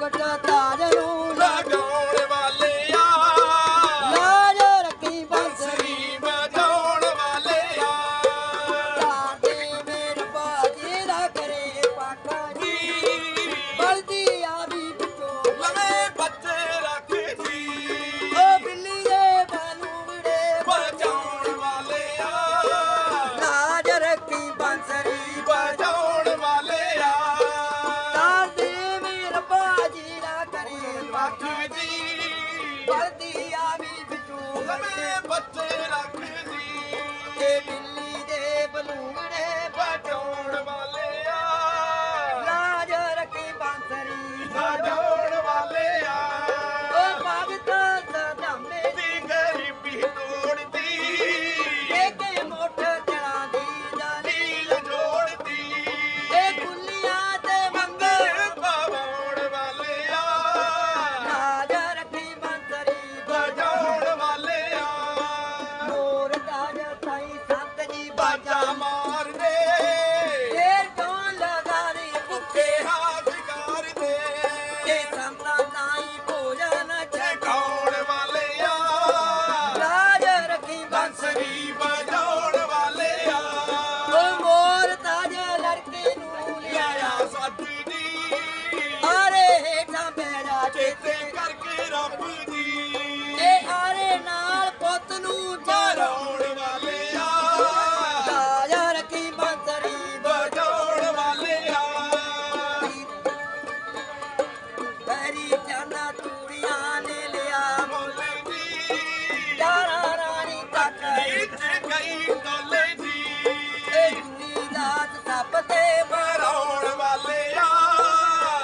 ಹೋಗಟ್ಟ man, but then. বাজামার ਨਾ ਤੂੜੀਆਂ ਨੇ ਲਿਆ ਬੋਲੇ ਜੀ। ਯਾਰਾ ਰਾਣੀ ਤੱਕ ਇੱਥੇ ਗਈ ਡੋਲੇ ਜੀ। ਇਹ ਗੁੰਨੀ ਦਾਤ ਸੱਪ ਤੇ ਮਰਾਉਣ ਵਾਲਿਆ।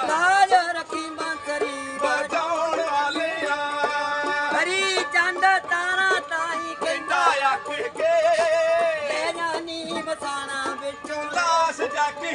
ਲਾਜ ਰੱਖੀ ਮੰਤਰੀ ਬਚਾਉਣ ਵਾਲਿਆ। ਹਰੀ ਚੰਦ ਤਾਰਾ ਤਾਈ ਕਹਿੰਦਾ ਆਖ ਕੇ। ਲੈ ਜਾਨੀ ਮਸਾਣਾ ਵਿੱਚੋਂ। ਲਾਸ਼ ਜਾ ਕੇ।